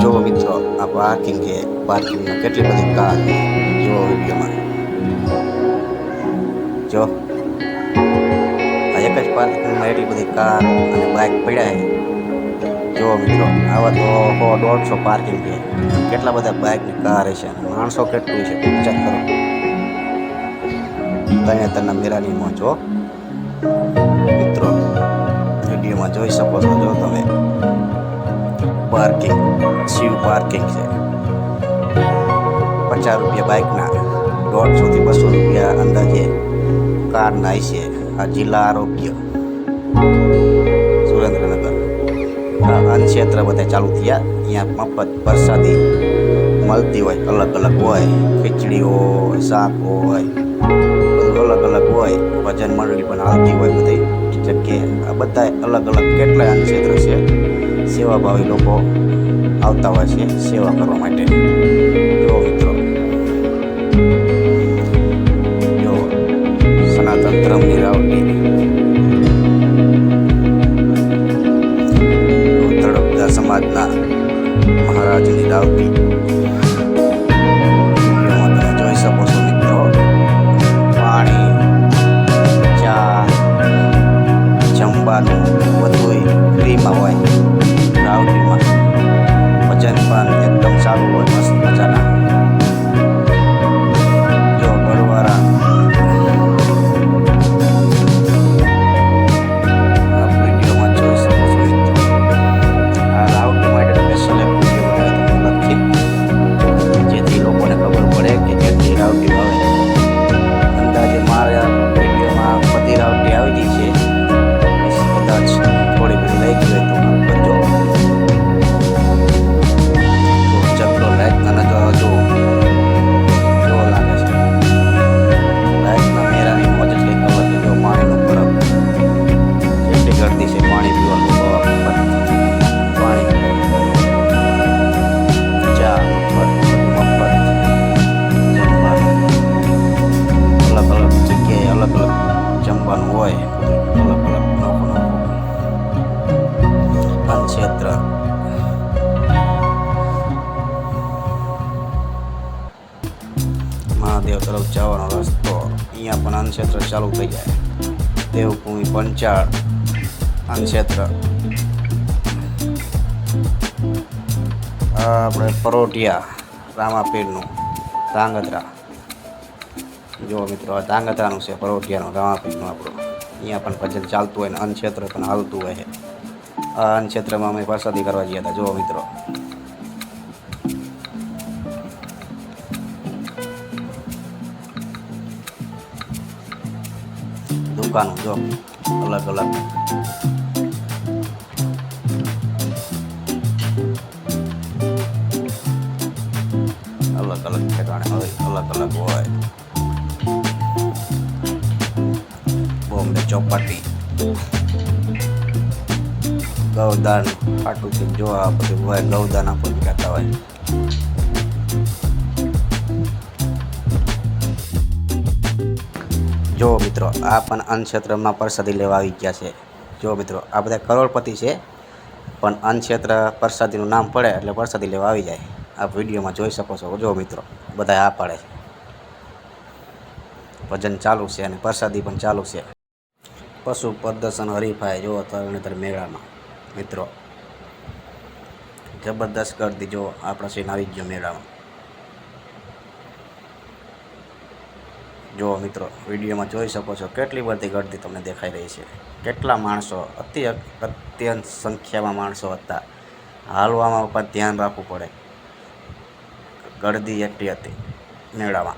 જો મિત્રો આ પાર્કિંગ છે પાર્કિંગમાં કેટલી બધી કાર છે, જુઓ વિડીયોમાં. જો, આ એક જ પાર્કિંગમાં એટલી બધી કાર અને બાઇક પડ્યા છે. જો મિત્રો, આવા તો સો દોઢસો પાર્કિંગ છે. કેટલા બધા બાઇક ને કાર છે માણસો કેટલું છે વિચાર કરો. તને તના મેરાની જો, મિત્રો, વિડીયોમાં જોઈ શકો છો, જો તમે. પાર્કિંગ શિવ પાર્કિંગ છે. પચાસ રૂપિયા બાઇકના દોઢસોથી બસો રૂપિયા અંદાજે કારના છે આ જિલ્લા આરોગ્ય. સુરેન્દ્રનગર. અન્ન ક્ષેત્ર બધા ચાલુ થયા. અહીંયા મફત પ્રસાદી મળતી હોય, અલગ અલગ હોય. ખીચડી હોય, શાક હોય, બધું અલગ અલગ હોય. ભજન મંડળી પણ આવતી હોય બધી જગ્યાએ. આ બધા અલગ અલગ કેટલાય અન્ન છે. સેવાભાવી લોકો આવતા હોય છે સેવા કરવા માટે. જો મિત્રો. જો સનાતન ધર્મની રાવટી ધડપદા સમાજના મહારાજની રાવટી ક્ષેત્ર. મહાદેવ તરફ જવાનો રસ્તો અહીંયા પણ અન્ન ક્ષેત્ર ચાલુ થઈ જાય. દેવભૂમિ પંચાળ અન્ન આપણે પરોટિયા રામાપીરનું ધાંગધ્રા. જો મિત્રો, આ ધાંગધ્રાનું છે પરોટિયાનું રામાપીરનું આપણું. અહીંયા પણ ભજન ચાલતું હોય ને અન્ન ક્ષેત્ર પણ હાલતું હોય આ અન્ન ક્ષેત્રમાં અમે પ્રસાદી કરવા ગયા હતા જો મિત્રો દુકાનો જો અલગ અલગ અલગ અલગ ઠેકાણે હોય અલગ અલગ હોય બોમ્બે ચોપાટી ગૌદાન ખાટુથી જો આ બધું હોય ગૌદાન આપણને કહેતા હોય. જો મિત્રો, આ પણ અન્ન પ્રસાદી લેવા આવી ગયા છે. જો મિત્રો, આ બધા કરોડપતિ છે, પણ અન્ન પ્રસાદીનું નામ પડે એટલે પ્રસાદી લેવા આવી જાય. આ વિડીયોમાં જોઈ શકો છો. જો મિત્રો, બધા આ પાડે છે. ભજન ચાલુ છે અને પ્રસાદી પણ ચાલુ છે. પશુ પ્રદર્શન હરીફાઈ, જો તરણેતર મેળામાં. મિત્રો. જબરદસ્ત કરી દીજો આપણા સીન આવી ગયો મેળામાં. જો મિત્રો, વિડીયોમાં જોઈ શકો છો કેટલી બધી ગળદી તમને દેખાઈ રહી છે. કેટલા માણસો, અતિ અત્યંત સંખ્યામાં માણસો હતા. હાલવામાં પણ ધ્યાન રાખવું પડે. ગળદી એટલી હતી મેળામાં.